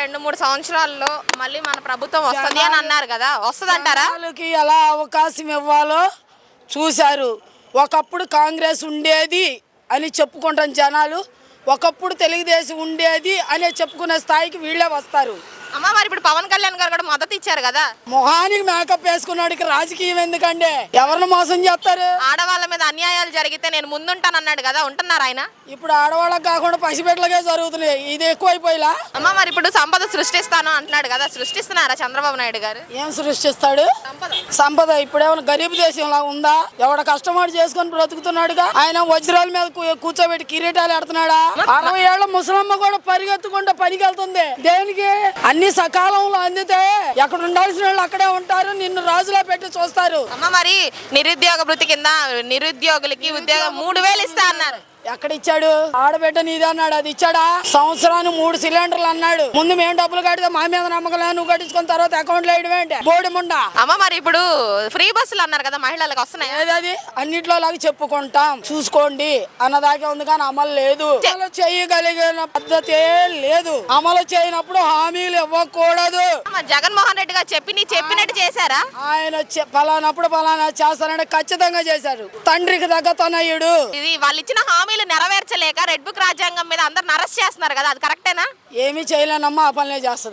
రెండు మూడు సంవత్సరాల్లో మళ్ళీ మన ప్రభుత్వం వస్తుంది అని అన్నారు కదా వస్తుంది అంటారా జనాలకి ఎలా అవకాశం ఇవ్వాలో చూశారు. ఒకప్పుడు కాంగ్రెస్ ఉండేది అని చెప్పుకుంటాం జనాలు. ఒకప్పుడు తెలుగుదేశం ఉండేది అనే చెప్పుకునే స్థాయికి వీళ్ళే వస్తారు. అమ్మ మరి ఇప్పుడు పవన్ కళ్యాణ్ గారు కూడా మద్దతు ఇచ్చారు కదా. మొహానికి మేకప్ వేసుకున్నాడికి రాజకీయం ఎందుకండి? ఎవరిని మోసం చేస్తారు? ఆడవాళ్ళ మీద అన్యాయాలు జరిగితే నేను ముందుంటానన్నాడు కదా ఉంటున్నారు ఆయన? ఇప్పుడు ఆడవాళ్ళకి కాకుండా పసిబిడ్డలకే జరుగుతున్నాయి. ఇది ఎక్కువైపోయిలా? అమ్మ మరి ఇప్పుడు సంపద సృష్టిస్తాను అంటున్నాడు కదా సృష్టిస్తున్నారా చంద్రబాబు నాయుడు గారు? ఏం సృష్టిస్తాడు? సంపద. ఇప్పుడేమైనా గరీబ్ దేశంలా ఉందా? ఎవడ కష్టపడి చేసుకొని బ్రతుకుతున్నాడుగా? ఆయన వజ్రాల మీద కూ- కూర్చోబెట్టి కిరీటాలు ఎడుతున్నాడా అరవై ఏళ్ళ ముసలమ్మ కూడా పరిగెత్తుకుంటూ పనికి వెళ్తుంది దేనికి? అన్ని సకాలంలో అందితే ఎక్కడ ఉండాల్సిన వాళ్ళు అక్కడే ఉంటారు నిన్ను రాజులా పెట్టి చూస్తారు. అమ్మ మరి నిరుద్యోగ వృత్తి కింద నిరుద్యోగులకి ఉద్యోగం మూడు వేలు ఇస్తా అన్నారు. ఎక్కడ ఇచ్చాడు ఆడబిడ్డ నీది అన్నాడు. అది ఇచ్చాడా? సంవత్సరానికి మూడు సిలిండర్లు అన్నాడు. ముందు మేము డబ్బులు కడితే మా మీద నమ్మకం నువ్వు కట్టించుకున్న తర్వాత అకౌంట్లో వేయడం ఏంటి? బోడి ముండా? అమ్మ మరి ఇప్పుడు ఫ్రీ బస్సులు అన్నారు కదా మహిళలకు వస్తున్నాయి? ఏదది అన్నిట్లో లాగా చెప్పుకుంటాం. చూసుకోండి. అన్నదాకే ఉంది కానీ అమలు లేదు. అమలు చేయగలిగిన పద్ధతే లేదు. అమలు చేయనప్పుడు హామీలు ఇవ్వకూడదు. జగన్మోహన్ రెడ్డి గారు చెప్పి నీ చెప్పినట్టు చేశారా? ఆయన చె- పలానప్పుడు పలానా చేస్తానంటే ఖచ్చితంగా చేశారు తండ్రికి తగ్గ తనయుడు ఇది వాళ్ళు ఇచ్చిన హామీలు నెరవేర్చలేక రెడ్ బుక్ రాజ్యాంగం మీద అందరు అరెస్ట్ చేస్తున్నారు కదా అది కరెక్టేనా ఏమీ చేయలేనమ్మా ఆ పనులే చేస్తుంది.